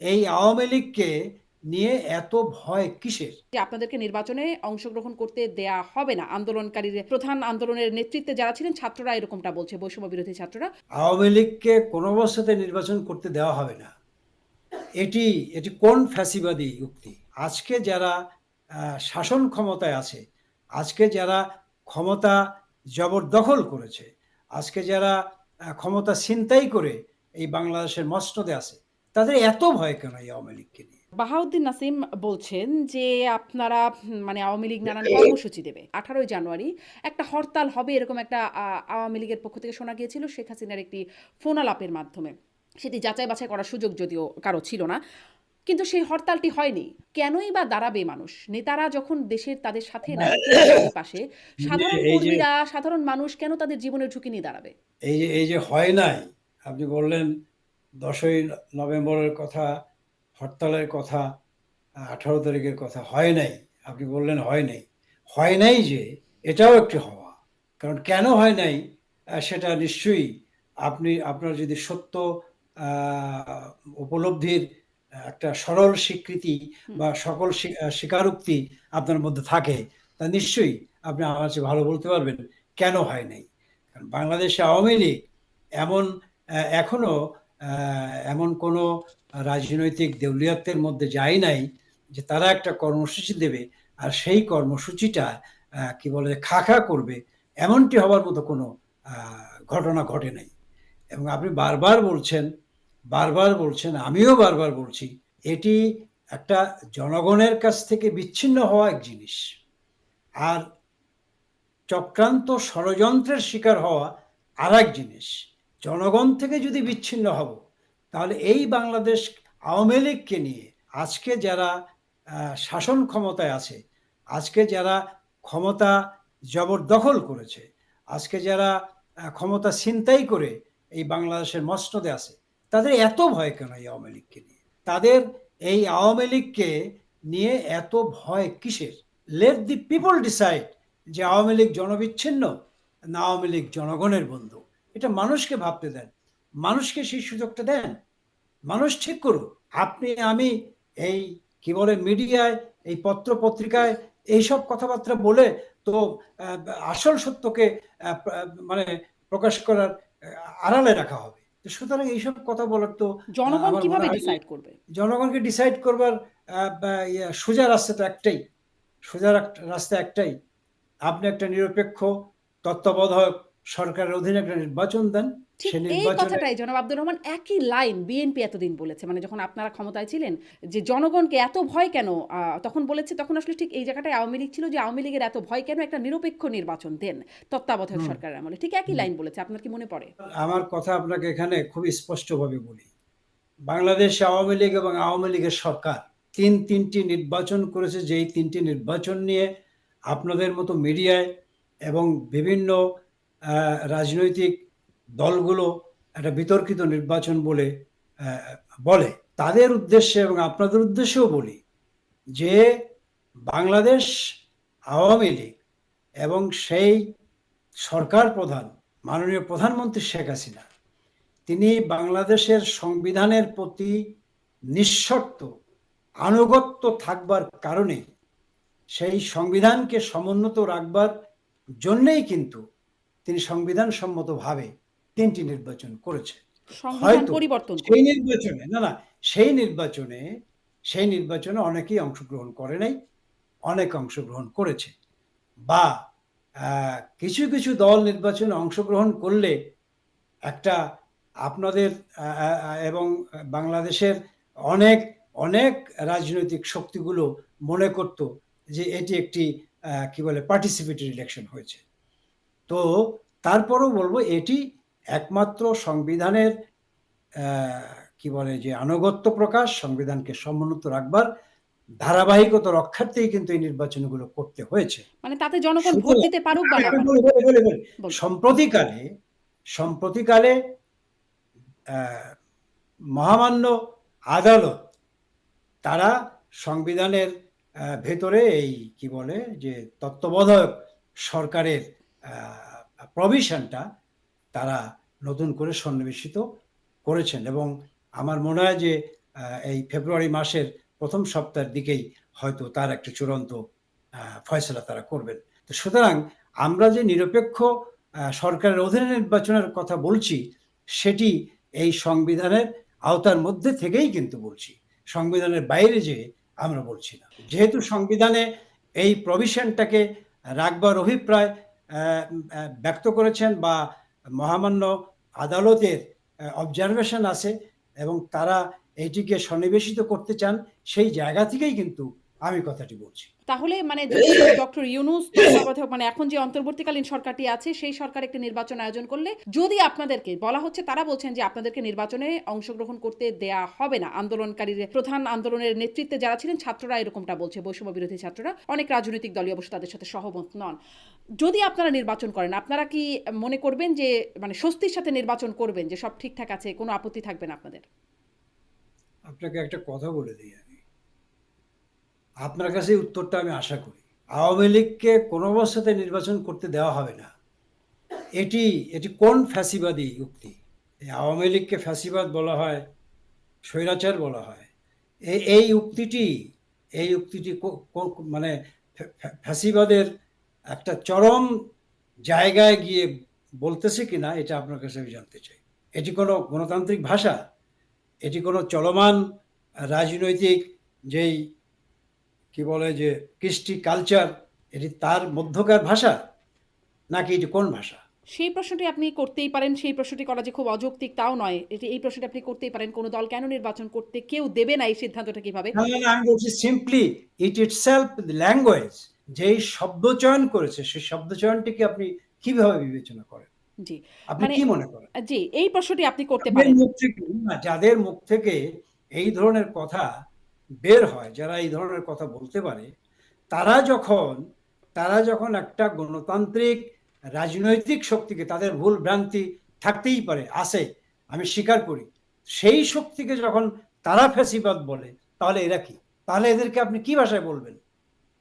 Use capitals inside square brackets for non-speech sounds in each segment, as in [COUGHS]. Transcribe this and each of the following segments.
এই আওয়ামী লীগকে নিয়ে এত ভয় কিসের? যে আপনাদেরকে নির্বাচনে অংশগ্রহণ করতে দেয়া হবে না। আন্দোলনকারীদের প্রধান আন্দোলনের নেতৃত্বে যারা ছিলেন ছাত্ররা এরকমটা বলছে বৈষম্য বিরোধী ছাত্ররা। আওয়ামী লীগকে কোনো অবস্থাতে নির্বাচন করতে দেওয়া হবে না। এটি এটি কোন ফ্যাসিবাদী উক্তি? আজকে যারা শাসন ক্ষমতায় আছে আজকে যারা ক্ষমতা জবরদখল করেছে আজকে যারা ক্ষমতা ছিনতাই করে এই বাংলাদেশের মসনদে আছে তাদের এত ভয় কেন এই আওয়ামী লীগকে নিয়ে? বাহাউদ্দিন নাসিম বলছেন যে আপনারা মানে আওয়ামী লীগ নানান কর্মসূচি দেবে। আঠারোই জানুয়ারি একটা হরতাল হবে এরকম একটা আওয়ামী লীগের পক্ষ থেকে শোনা গিয়েছিল শেখ হাসিনার একটি ফোন আলাপের মাধ্যমে। সেটি যাচাই বাছাই করার সুযোগ যদিও কারও ছিল না। কিন্তু সেই হরতালটি হয়নি। কেনই বা দাঁড়াবে মানুষ? নেতারা যখন দেশের তাদের সাথে না [COUGHS] পাশে সাধারণ কর্মীরা সাধারণ মানুষ কেন তাদের জীবনের ঝুঁকি নিয়ে দাঁড়াবে? এই যে এই যে হয় নাই আপনি বললেন দশই নভেম্বরের কথা হরতালের কথা আঠারো তারিখের কথা হয় নাই। আপনি বললেন হয় নাই। হয় নাই যে এটাও একটি হওয়া। কারণ কেন হয় নাই সেটা নিশ্চয়ই আপনি আপনার যদি সত্য উপলব্ধির একটা সরল স্বীকৃতি বা সকল স্বীকারোক্তি আপনার মধ্যে থাকে তা নিশ্চয়ই আপনি আমার চেয়ে ভালো বলতে পারবেন কেন হয় নাই। কারণ বাংলাদেশে আওয়ামী লীগ এমন আহ, এখনও আহ, এমন কোনো রাজনৈতিক দেউলিয়াত্বের মধ্যে যায় নাই যে তারা একটা কর্মসূচি দেবে আর সেই কর্মসূচিটা কি বলে, খা খা করবে, এমনটি হওয়ার মতো কোনো ঘটনা ঘটে নাই। এবং আপনি বারবার বলছেন বারবার বলছেন, আমিও বারবার বলছি, এটি একটা জনগণের কাছ থেকে বিচ্ছিন্ন হওয়া এক জিনিস। আর চক্রান্ত ষড়যন্ত্রের শিকার হওয়া আর এক জিনিস। জনগণ থেকে যদি বিচ্ছিন্ন হব, তাহলে এই বাংলাদেশ আওয়ামী লীগকে নিয়ে আজকে যারা শাসন ক্ষমতায় আছে, আজকে যারা ক্ষমতা জবরদখল করেছে, আজকে যারা ক্ষমতা ছিনতাই করে এই বাংলাদেশের মসনদে আছে, তাদের এত ভয় কেন এই আওয়ামী লীগকে নিয়ে? তাদের এই আওয়ামী লীগকে নিয়ে এত ভয় কিসের? লেট দি পিপল ডিসাইড যে আওয়ামী লীগ জনবিচ্ছিন্ন না আওয়ামী লীগ জনগণের বন্ধু। এটা মানুষকে ভাবতে দেন। মানুষকে সেই সুযোগটা দেন। মানুষ ঠিক করুক। আপনি আমি এই কি বলে মিডিয়ায় এই পত্র পত্রিকায় এইসব কথাবার্তা বলে তো আসল সত্যকে মানে প্রকাশ করার আড়ালে রাখা হবে। তো সুতরাং এইসব কথা বলার তো জনগণ কীভাবে ডিসাইড করবে? জনগণকে ডিসাইড করবার ইয়ে, সোজা রাস্তা তো একটাই। সোজা রাস্তা একটাই। আপনি একটা নিরপেক্ষ তত্ত্বাবধায়ক সরকারের অধীনে একটা নির্বাচন দেন ঠিক এই কথাটাই জনাব আব্দুর রহমান একই লাইন বিএনপি এতদিন বলেছে মানে যখন আপনারা ক্ষমতায় ছিলেন যে জনগণকে এত ভয় কেন তখন বলেছে তখন আসলে ঠিক এই জায়গাটায় আওয়ামী লীগ ছিল যে আওয়ামী লীগের এত ভয় কেন একটা নিরপেক্ষ নির্বাচন দেন তত্ত্বাবধায়ক সরকারের আমলে। ঠিক একই লাইন বলেছে আপনার কি মনে পড়ে? আমার কথা আপনাকে এখানে খুবই স্পষ্টভাবে বলি। বাংলাদেশ আওয়ামী লীগ এবং আওয়ামী লীগের সরকার তিন তিনটি নির্বাচন করেছে যেই তিনটি নির্বাচন নিয়ে আপনাদের মতো মিডিয়ায় এবং বিভিন্ন রাজনৈতিক দলগুলো একটা বিতর্কিত নির্বাচন বলে বলে। তাদের উদ্দেশ্যে এবং আপনাদের উদ্দেশ্যেও বলি যে, বাংলাদেশ আওয়ামী লীগ এবং সেই সরকার প্রধান, মাননীয় প্রধানমন্ত্রী শেখ হাসিনা, তিনি বাংলাদেশের সংবিধানের প্রতি নিঃশর্ত, আনুগত্য থাকবার কারণে সেই সংবিধানকে সমুন্নত রাখবার জন্যেই কিন্তু তিনি সংবিধান সম্মতভাবে তিনটি নির্বাচন করেছে। হয়তো সেই নির্বাচনে না না সেই নির্বাচনে সেই নির্বাচনে অনেকেই অংশগ্রহণ করে নাই অনেক অংশগ্রহণ করেছে। বা কিছু কিছু দল নির্বাচনে অংশগ্রহণ করলে একটা আপনাদের এবং বাংলাদেশের অনেক অনেক রাজনৈতিক শক্তিগুলো মনে করত যে এটি একটি আহ, কি বলে পার্টিসিপেটরি ইলেকশন হয়েছে। তো তারপরও বলব এটি একমাত্র সংবিধানের কি বলে যে আনুগত্য প্রকাশ সংবিধানকে সমুন্নত রাখবার ধারাবাহিকতা রক্ষার্থেই কিন্তু এই নির্বাচনগুলো করতে হয়েছে। মানে তাতে জনগণ ভোট দিতে পারুক বা না। সম্প্রতিকালে সম্প্রতিকালে আহ, মহামান্য আদালত তারা সংবিধানের ভেতরে এই কি বলে যে তত্ত্বাবধায়ক সরকারের প্রভিশনটা তারা নতুন করে সন্নিবেশিত করেছেন এবং আমার মনে হয় যে এই ফেব্রুয়ারি মাসের প্রথম সপ্তাহের দিকেই হয়তো তার একটা চূড়ান্ত ফয়সলা তারা করবেন। তো সুতরাং আমরা যে নিরপেক্ষ সরকারের অধীনে নির্বাচনের কথা বলছি, সেটি এই সংবিধানের আওতার মধ্যে থেকেই কিন্তু বলছি। সংবিধানের বাইরে যে আমরা বলছি না। যেহেতু সংবিধানে এই প্রভিশনটাকে রাখবার অভিপ্রায় ব্যক্ত করেছেন বা মহামান্য আদালতের অবজারভেশন আছে এবং তারা এইটিকে সন্নিবেশিত করতে চান, সেই জায়গা থেকেই কিন্তু আমি কথাটি বলছি। তাহলে মানে ডক্টর ইউনুস মানে এখন যে অন্তর্বর্তীকালীন সরকারটি আছে সেই সরকার একটি নির্বাচন আয়োজন করলে যদি আপনাদেরকে বলা হচ্ছে তারা বলছেন যে আপনাদেরকে নির্বাচনে অংশগ্রহণ করতে দেয়া হবে না। আন্দোলনকারীর প্রধান আন্দোলনের নেতৃত্বে যারা ছিলেন ছাত্ররা এরকমটা বলছে বৈষম্য বিরোধী ছাত্ররা। অনেক রাজনৈতিক দলই অবশ্য তাদের সাথে সহমত নন। যদি আপনারা নির্বাচন করেন আপনারা কি মনে করবেন যে মানে স্বস্তির সাথে নির্বাচন করবেন যে সব ঠিকঠাক আছে কোনো আপত্তি থাকবে না আপনাদের? আপনাকে একটা কথা বলে দিই। আপনার কাছে উত্তরটা আমি আশা করি। আওয়ামী লীগকে কোনো অবস্থাতে নির্বাচন করতে দেওয়া হবে না। এটি এটি কোন ফ্যাসিবাদী উক্তি? এই আওয়ামী লীগকে ফ্যাসিবাদ বলা হয়, স্বৈরাচার বলা হয়। এই এই উক্তিটি এই উক্তিটি কো- কো- মানে ফ্যা- ফ্যা- ফ্যাসিবাদের একটা চরম জায়গায় গিয়ে বলতেছে কিনা, এটা আপনার কাছে আমি জানতে চাই। এটি কোনো গণতান্ত্রিক ভাষা? এটি কোনো চলমান রাজনৈতিক যেই কি বলে যে কৃষ্টি কালচার এটি তার মধ্যকার ভাষা নাকি এটি কোন ভাষা? সেই প্রশ্নটি আপনি করতেই পারেন সেই প্রশ্নটি করা যে খুব অযৌক্তিক তাও নয়। এটি এই প্রশ্নটি আপনি করতেই পারেন কোনো দল কেন নির্বাচন করতে কেউ দেবে না এই সিদ্ধান্তটা কীভাবে? আমি বলছি simply it itself language যেই শব্দ চয়ন করেছে সেই শব্দ চয়নটিকে আপনি কীভাবে বিবেচনা করেন? জি আপনি মানে- কি মনে করেন? জি এই প্রশ্নটি আপনি করতে পারেন। যাদের মুখ থেকে এই ধরনের কথা বের হয়, যারা এই ধরনের কথা বলতে পারে, তারা যখন তারা যখন একটা গণতান্ত্রিক, রাজনৈতিক শক্তিকে, তাদের ভুল ভ্রান্তি থাকতেই পারে, আছে, আমি স্বীকার করি, সেই শক্তিকে যখন তারা ফ্যাসিবাদ বলে, তাহলে এরা কি? তাহলে এদেরকে আপনি কি ভাষায় বলবেন?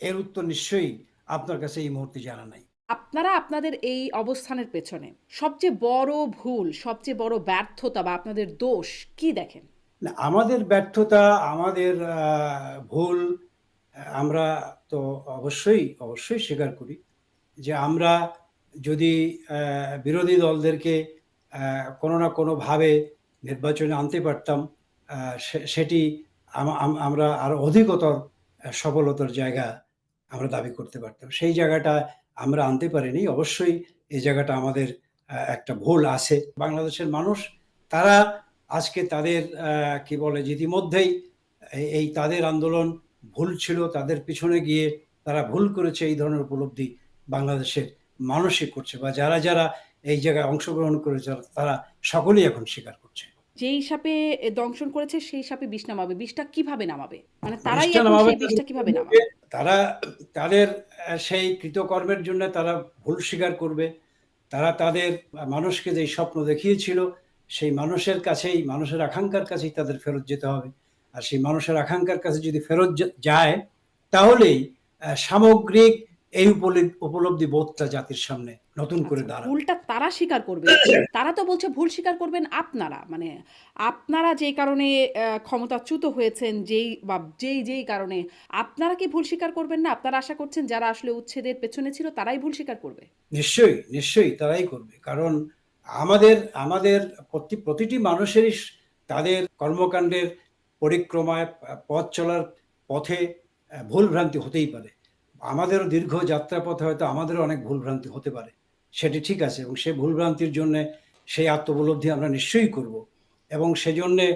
এর উত্তর নিশ্চয়ই আপনার কাছে এই মুহূর্তে জানা নাই। আপনারা আপনাদের এই অবস্থানের পেছনে সবচেয়ে বড় ভুল, সবচেয়ে বড় ব্যর্থতা বা আপনাদের দোষ কি দেখেন? না, আমাদের ব্যর্থতা, আমাদের ভুল, আমরা তো অবশ্যই অবশ্যই স্বীকার করি যে আমরা যদি বিরোধী দলদেরকে কোনো না কোনোভাবে নির্বাচনে আনতে পারতাম সেটি আম- আম- আমরা আরও অধিকতর সফলতার জায়গা আমরা দাবি করতে পারতাম। সেই জায়গাটা আমরা আনতে পারিনি। অবশ্যই এই জায়গাটা আমাদের একটা ভুল আছে। বাংলাদেশের মানুষ, তারা আজকে তাদের আহ, কি বলে ইতিমধ্যেই এই- তাদের আন্দোলন ভুল ছিল তাদের পিছনে গিয়ে তারা ভুল করেছে এই ধরনের উপলব্ধি বাংলাদেশের মানুষই করছে বা যারা যারা এই জায়গায় অংশগ্রহণ করেছে তারা সকলেই এখন স্বীকার করছে। যেই সাপে দংশন করেছে সেই সাপে বিষ নামাবে। বিষটা কীভাবে নামাবে? মানে তারাই বিষটা কীভাবে নামাবে? তারা তাদের সেই কৃতকর্মের জন্য তারা ভুল স্বীকার করবে। তারা তাদের মানুষকে যে স্বপ্ন দেখিয়েছিল সেই মানুষের কাছেই মানুষের আকাঙ্ক্ষার কাছেই তাদের ফেরত যেতে হবে। আর সেই মানুষের আকাঙ্ক্ষার কাছে যদি ফেরত যায় তাহলেই সামগ্রিক এই উপলি- উপলব্ধি বোধটা জাতির সামনে নতুন করে আচ্ছা, দাঁড়াবে। ভুলটা তারা স্বীকার করবে। [COUGHS] তারা তো বলছে ভুল স্বীকার করবেন আপনারা। মানে আপনারা যেই কারণে ক্ষমতাচ্যুত হয়েছেন যেই বা যেই যেই কারণে আপনারা কি ভুল স্বীকার করবেন না? আপনারা আশা করছেন যারা আসলে উচ্ছেদের পেছনে ছিল তারাই ভুল স্বীকার করবে? নিশ্চয়ই নিশ্চয়ই তারাই করবে। কারণ আমাদের আমাদের প্রতি, প্রতিটি মানুষেরই তাদের কর্মকাণ্ডের পরিক্রমায় পথ চলার পথে ভুলভ্রান্তি হতেই পারে। আমাদেরও দীর্ঘ যাত্রাপথে হয়তো আমাদেরও অনেক ভুলভ্রান্তি হতে পারে। সেটি ঠিক আছে এবং সেই ভুল ভ্রান্তির জন্য সেই আত্মোপলব্ধি আমরা নিশ্চয়ই করব এবং সেজন্যে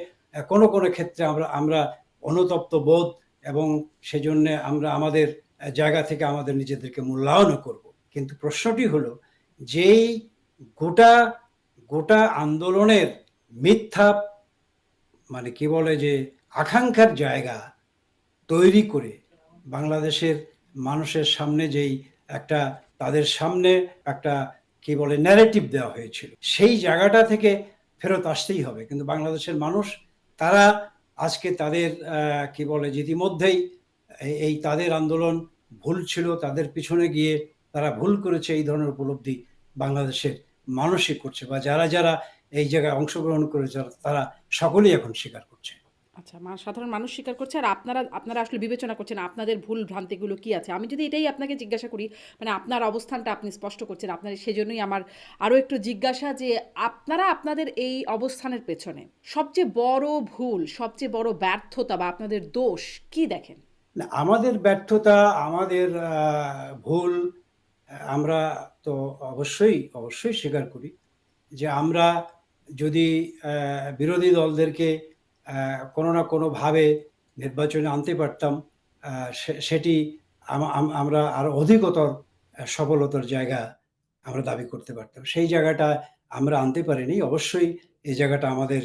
কোনো কোনো ক্ষেত্রে আমরা আমরা অনুতপ্ত বোধ এবং সেজন্য আমরা আমাদের জায়গা থেকে আমাদের নিজেদেরকে মূল্যায়নও করব। কিন্তু প্রশ্নটি হলো, যেই গোটা গোটা আন্দোলনের মিথ্যা মানে কি বলে যে, আকাঙ্ক্ষার জায়গা তৈরি করে বাংলাদেশের মানুষের সামনে যেই একটা, তাদের সামনে একটা কি বলে ন্যারেটিভ দেওয়া হয়েছিল। সেই জায়গাটা থেকে ফেরত আসতেই হবে। কিন্তু বাংলাদেশের মানুষ, তারা আজকে তাদের কি বলে, ইতিমধ্যেই এই তাদের আন্দোলন ভুল ছিল, তাদের পিছনে গিয়ে তারা ভুল করেছে, এই ধরনের উপলব্ধি বাংলাদেশের মানুষই করছে বা যারা যারা এই জায়গায় অংশগ্রহণ করেছে তারা সকলেই এখন স্বীকার করছে। আচ্ছা মা সাধারণ মানুষ স্বীকার করছে আর আপনারা আপনারা আসলে বিবেচনা করছেন আপনাদের ভুল ভ্রান্তিগুলো কি আছে? আমি যদি এটাই আপনাকে জিজ্ঞাসা করি মানে আপনার অবস্থানটা আপনি স্পষ্ট করছেন আপনার সেজন্যই আমার আরও একটু জিজ্ঞাসা যে আপনারা আপনাদের এই অবস্থানের পেছনে সবচেয়ে বড় ভুল সবচেয়ে বড় ব্যর্থতা বা আপনাদের দোষ কি দেখেন? না আমাদের ব্যর্থতা আমাদের ভুল আমরা তো অবশ্যই অবশ্যই স্বীকার করি যে আমরা যদি বিরোধী দলদেরকে কোনো না কোনোভাবে নির্বাচনে আনতে পারতাম সেটি আম- আম- আমরা আর অধিকতর সফলতার জায়গা আমরা দাবি করতে পারতাম। সেই জায়গাটা আমরা আনতে পারিনি। অবশ্যই এই জায়গাটা আমাদের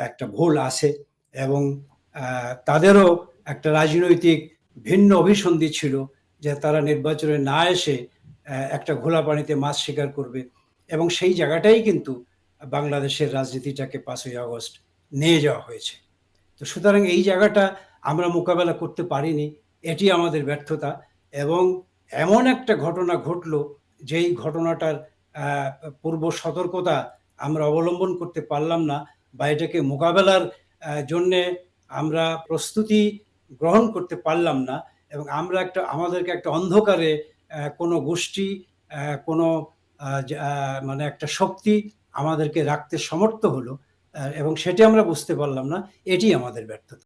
একটা ভুল আছে এবং তাদেরও একটা রাজনৈতিক ভিন্ন অভিসন্ধি ছিল যে তারা নির্বাচনে না এসে একটা ঘোলা পানিতে মাছ শিকার করবে। এবং সেই জায়গাটাই কিন্তু বাংলাদেশের রাজনীতিটাকে পাঁচই আগস্ট নিয়ে যাওয়া হয়েছে। তো সুতরাং এই জায়গাটা আমরা মোকাবেলা করতে পারিনি, এটি আমাদের ব্যর্থতা এবং এমন একটা ঘটনা ঘটলো, যেই ঘটনাটার পূর্ব সতর্কতা আমরা অবলম্বন করতে পারলাম না বা এটাকে মোকাবেলার জন্যে আমরা প্রস্তুতি গ্রহণ করতে পারলাম না এবং আমরা একটা, আমাদেরকে একটা অন্ধকারে কোনো গোষ্ঠী কোনো মানে একটা শক্তি আমাদেরকে রাখতে সমর্থ হলো এবং সেটি আমরা বুঝতে পারলাম না, এটি আমাদের ব্যর্থতা।